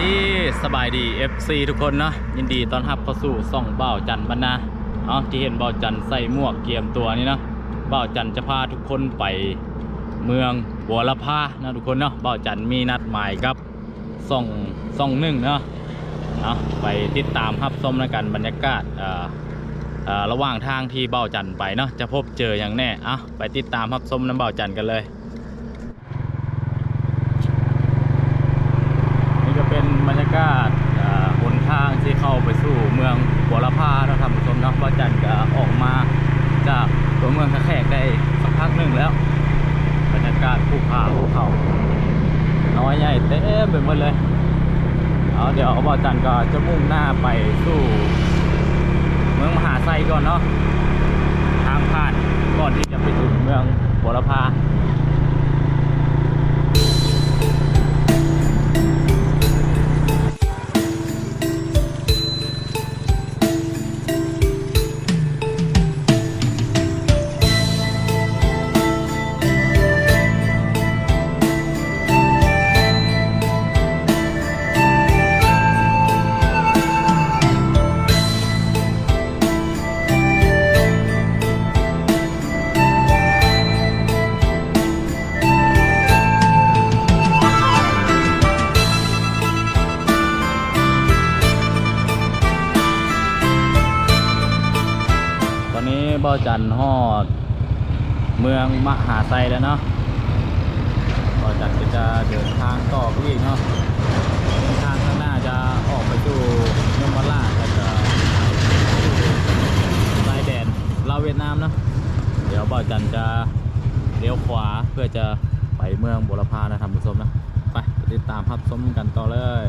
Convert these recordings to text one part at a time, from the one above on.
ดีสบายดี FC ทุกคนเนาะยินดีต้อนรับเข้าสู่ส่องเบ้าจันบรรณาเนาะที่เห็นเบ้าจันใส่หมวกเกียมตัวนี่เนาะเบ้าจันจะพาทุกคนไปเมืองบัวละพานะทุกคนเนาะเบ้าจันมีนัดหมายกับส่องส่องหนึ่งเนาะเนาะไปติดตามรับชมแล้วกันบรรยากาศเอ่อเอ่อระหว่างทางที่เบ้าจันไปเนาะจะพบเจออย่างแน่อะไปติดตามรับชมน้ำเบ้าจันกันเลย นี่ก็เป็นบรรยา กาศหนทางที่เข้าไปสู่เมืองบัวลพาเราทำผู้ชมนะว่าจันทร์ก็ออกมาจากตัวเมืองแขกได้สักพักหนึ่งแล้วบรรยากาศภูผาภูเขาน้อยใหญ่เต็มไปหมดเลยเอาเดี๋ยวบ่าวจันทร์ก็จะมุ่งหน้าไปสู่เมืองมหาไซก่อนเนาะทางผ่านก่อนที่จะไปถึงเมืองบัวลพา บ่จันทร์ฮอด เมืองมหาไซแล้วเนาะบ่อจันทร์ก็จะเดินทางต่อไปอีกเนาะทางข้างหน้าจะออกไปสู่ยมราชแล้วก็ชายแดนลาวเวียดนามเนาะเดี๋ยวบ่อจันทร์จะเลี้ยวขวาเพื่อจะไปเมืองบุรพานะทำผู้ชมนะไปติดตามรับชมกันต่อเลย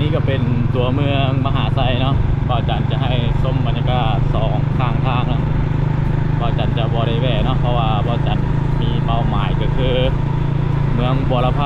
นี่ก็เป็นตัวเมืองมหาไซเนาะ พ่อจันจะให้ส้มบรรยากาศสองข้างทางนะพ่อจันจะบริเวณเนาะเพราะว่าพ่อจันมีเป้าหมายก็คือ เมืองบัวลพา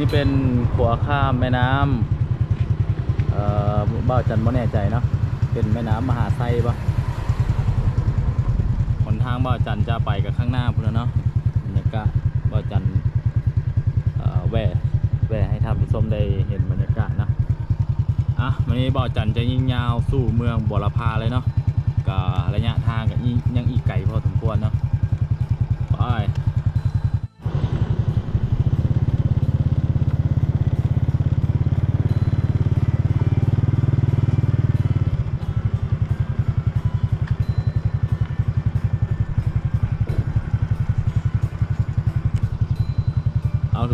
นี่เป็นขัวข้ามแม่น้ำเอ่อบ้าจันทร์ไม่แน่ใจเนาะเป็นแม่น้ำมหาไซปะหนทางบ่อจันทร์จะไปกับข้างหน้าพุ่นแล้วเนาะบรรยากาศบ่อจันทร์เอ่อแวะแวะให้ท่านผู้ชมได้เห็นบรรยากาศนะอะวันนี้บ่อจันทร์จะยิ่งยาวสู่เมืองบัวละพาเลยเนาะก็ระยะทางก็ยังอีกไกลพอสมควรเนาะไป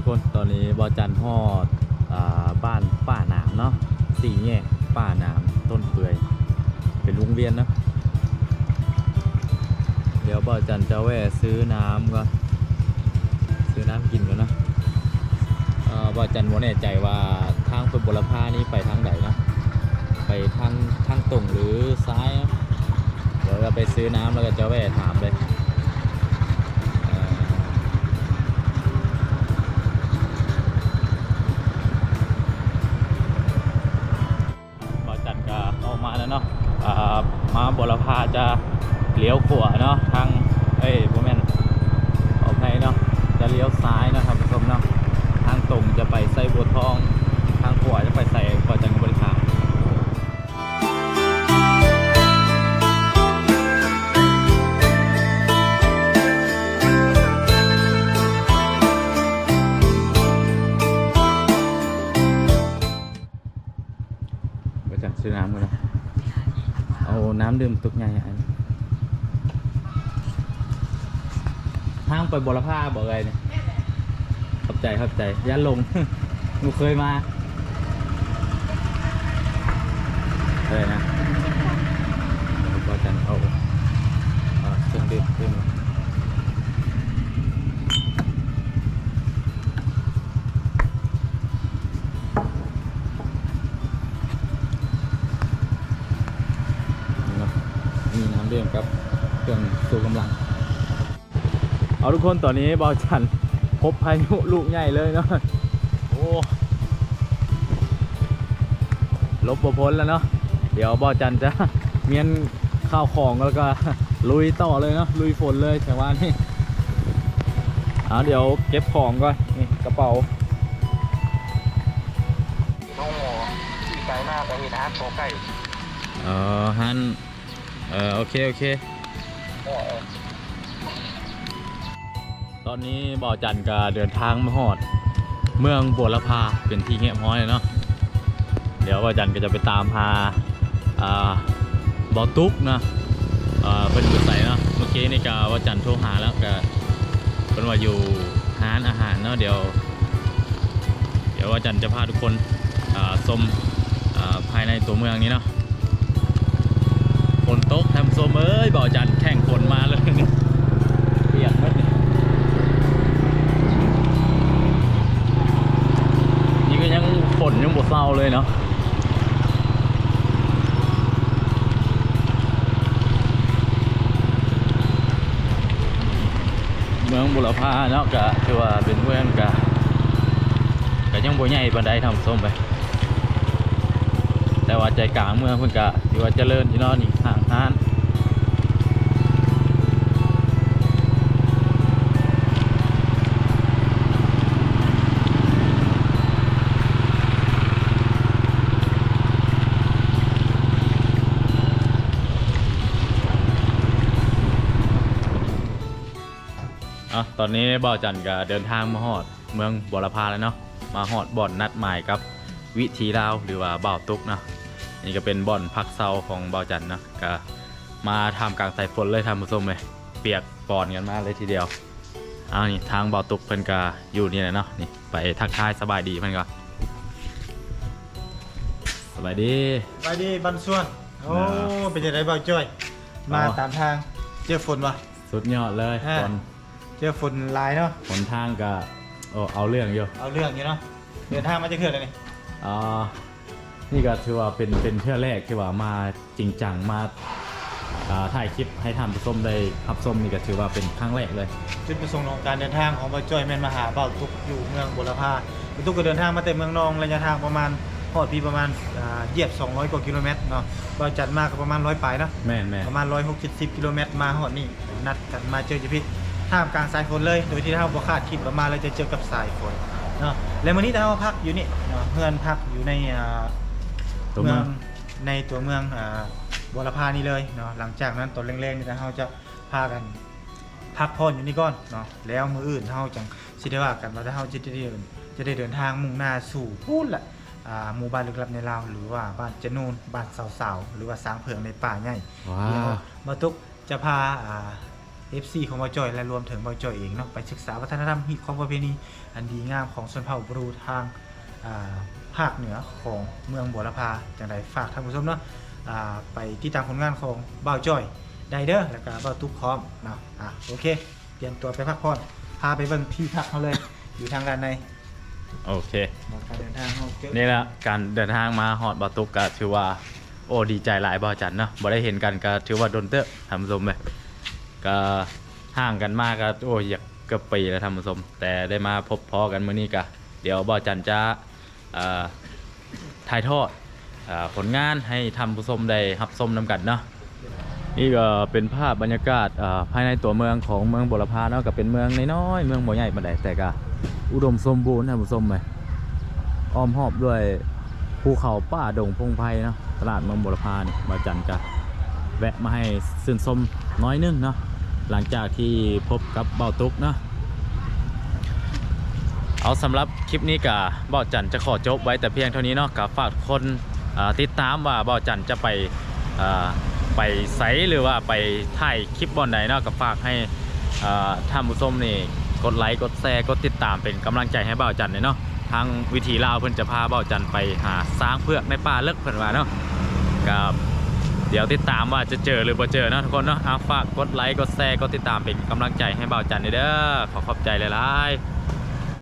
คน ตอนนี้บอจันทร์ฮอดอบ้านป่าหนามเนาะสี่แยกป่าหนามต้นเปื่อย เป็นวงเวียนนะ เดี๋ยวบอจันทร์จะแวะซื้อน้ำก่อนซื้อน้ำกินก่อนนะบอจันทร์บ่แน่ใจว่าทางไปบุรพานี่ไปทางไหนนะ ไปทางทางตรงหรือซ้ายเนะเดี๋ยวเราไปซื้อน้ำแล้วก็จะแวะถามเลย จะเลี้ยวขวาเนาะทางเอ้ยโมเมนออกไปเนาะจะเลี้ยวซ้ายนะครับผู้ชมเนาะทางตรงจะไปไส่บัวทอง ทางขวาจะไปใส่บอจัง ใหญ่อันทางไปบรพาบอกอะไรเนี่ยขอบใจขอบใจย่าลงหนูเคยมาเคยนะวบอจันเอาเอาเครื่องดื่มขึ้นมา รียมกับเครื่องสูบกำลัง เอาทุกคนตอนนี้บอจันพบพายุลูกใหญ่เลยเนาะโอ้ลบบ่พ้นแล้วเนาะเดี๋ยวบอจันจะเมียนข้าวของแล้วก็ลุยต่อเลยเนาะลุยฝนเลยแต่ว่านี่เอาเดี๋ยวเก็บของก่อนนี่กระเป๋าโอ้ที่ไกลมากไปเห็นอาร์ตโใกล้เออฮันเออโอเคโอเคโอ้เออ ตอนนี้บ่อจันก็เดินทางมาหอด เมืองบัวละพาเป็นที่เงียบห้อยเนาะเดี๋ยวบ่อจันก็จะไปตามหาบ่อตุ๊กนะเป็นจุดใสเนาะเมื่อกี้นี่ก็บ่อจันโทรหาแล้วก็เป็นว่าอยู่ร้านอาหารเนาะเดี๋ยว เดี๋ยวบ่อจันจะพาทุกคนชมภายในตัวเมืองนี้เนาะฝนตกทำโซมเอ้ยบ่อจันแข่งฝนมาเลย ดเศร้าเลยเนาะเมืองบุรพาเนาะกะถือว่าเป็นเมืองกะกะยังบ่ใหญ่ปานใดทำส้มไป แต่ว่าใจกลางเมืองเพิ่นกะถือว่าเจริญอยู่เนาะนี่ห่างห้าน อะตอนนี้บ่าวจันก็เดินทางมาฮอดเมืองบรพาแล้วเนาะมาฮอดบ่อนนัดหมายกับวิธีลาวหรือว่าบ่าวตุกเนาะนี่ก็เป็นบ่อนพักเซาของบ่าวจันเนาะก็มาทำกลางสายฝนเลยทำผู้ชมเลยเปียกปอนกันมากเลยทีเดียวเอานี่ทางบ่าวตุกเพิ่นก็อยู่นี่แหละเนาะนี่ไปทักทายสบายดีเพิ่นก็สบายดีไปดีบันส่วน โอ้อ่าเป็นยังไงบ้างจ้อย มาอ๋อตามทาง เจอฝนวะสุดยอดเลยอ่าฝน เจอฝนหลายเนาะฝนทางก็โอ้เอาเรื่องอยู่เอาเรื่องอยู่เนาะ เดินทางมาจะเขื่อนเลยนี่อ่านี่ก็ถือว่าเป็นเป็นเทื่อแรกที่ว่ามาจริงจังมาอ่าถ่ายคลิปให้ท่านผู้ชมได้รับชมนี่ก็ถือว่าเป็นครั้งแรกเลย จุดประสงค์ของการเดินทางของบ่าวจ้อยแม่นมาหาบ่าวทุกอยู่เมืองบุรพาบ่าวทุกก็เดินทางมาแต่เมืองนองระยะทางประมาณพอดพี่ประมาณอ่าเหยียบ 200 กว่ากิโลเมตรเนาะบ่าวจัดมากก็ประมาณ100ปลายเนาะ แม่นแม่นประมาณ 160 กิโลเมตรมาหอดนี่นัดกันมาเจอจิพิษ ท่ามกลางสายฝนเลย โดยที่ถ้าเราคาดคิดว่ามาเราจะเจอกับสายฝนเนาะแล้ววันนี้เราพักอยู่นี่เนาะเพื่อนพักอยู่ในอ่าตัวเมืองในตัวเมืองอ่าบัวละพานี่เลยเนาะหลังจากนั้นตอนแรงๆนี่เราจะพากันพักผ่อนอยู่นี่ก่อนเนาะแล้วมืออื่นเราจังสิได้ว่ากันว่าถ้าเราจะได้เดินจะได้เดินทางมุ่งหน้าสู่พูดละอ่าหมู่บ้านลึกลับในลาวหรือว่าบ้านเจนูนบ้านสาวๆหรือว่าสางเผืองในป่าใหญ่ว้าเดี๋ยววมาตุกจะพาอ่า FC ของบอจอยและรวมถึงบอจอยเองเนาะไปศึกษาวัฒนธรรมฮีของประเพณีอันดีงามของชนเผ่าบรูทางอ่าภาคเหนือของเมืองบัวละพาจังไดฝากท่านผู้ชมเนาะอ่าไปติดตามผลงานของบ่าวจอยไดเดอร์แล้วก็บ่าวตุ๊กพร้อมเนาะอะโอเคเตรียมตัวไปพักผ่อนพาไปเบิ่งที่พักเขาเลยอยู่ทางด้านในโอเคบอกการเดินทางเขาเจอนี่แหละการเดินทางมาฮอดบาตุกก็ถือว่าโอ้ดีใจหลายบ่จันเนาะบ่ได้เห็นกันก็ถือว่าโดนเตอะทำสมเลย ก็ห่างกันมากก็โอ้อยากเกือบปีแล้วทำสมแต่ได้มาพบพอกันมื้อนี้ก็เดี๋ยวบ่จันจะอ่าถ่ายทอดอาผลงานให้ทำผู้ชมได้รับชมนำกันเนาะ นี่ก็เป็นภาพบรรยากาศอ่าภายในตัวเมืองของเมืองบุรพาเนาะก็เป็นเมืองน้อยๆเมืองบ่ใหญ่ปานใดแต่ก็อุดมสมบูรณ์ท่านผู้ชมเลยอ้อมหอบด้วยภูเขาป่าดงพงไพ่เนาะตลาดเมืองบุรพานี่มาจันกะแวะมาให้ซื่นชมน้อยนึงเนาะ หลังจากที่พบกับเบาตุกเนาะเอาสำหรับคลิปนี้กะเบาจันจะขอจบไว้แต่เพียงเท่านี้เนาะกับฝากคนติดตามว่าเบาจันจะไปไปไซหรือว่าไปถ่ายคลิปบอลไหนเนาะกับฝากให้ท่านผู้ชมนี่กดไลค์กดแชร์กดติดตามเป็นกำลังใจให้เบาจันเลยเนาะทางวิธีลาวเพิ่นจะพาเบ้าจันไปหาสร้างเพือกในป่าเลิกเพิ่นว่าเนาะกับ เดี๋ยวติดตามว่าจะเจอหรือบ่เจอเนาะทุกคนเนาะฝากกดไลค์กดแชร์กดติดตามเป็นกำลังใจให้เบาจันเด้อขอขอบใจหลายๆ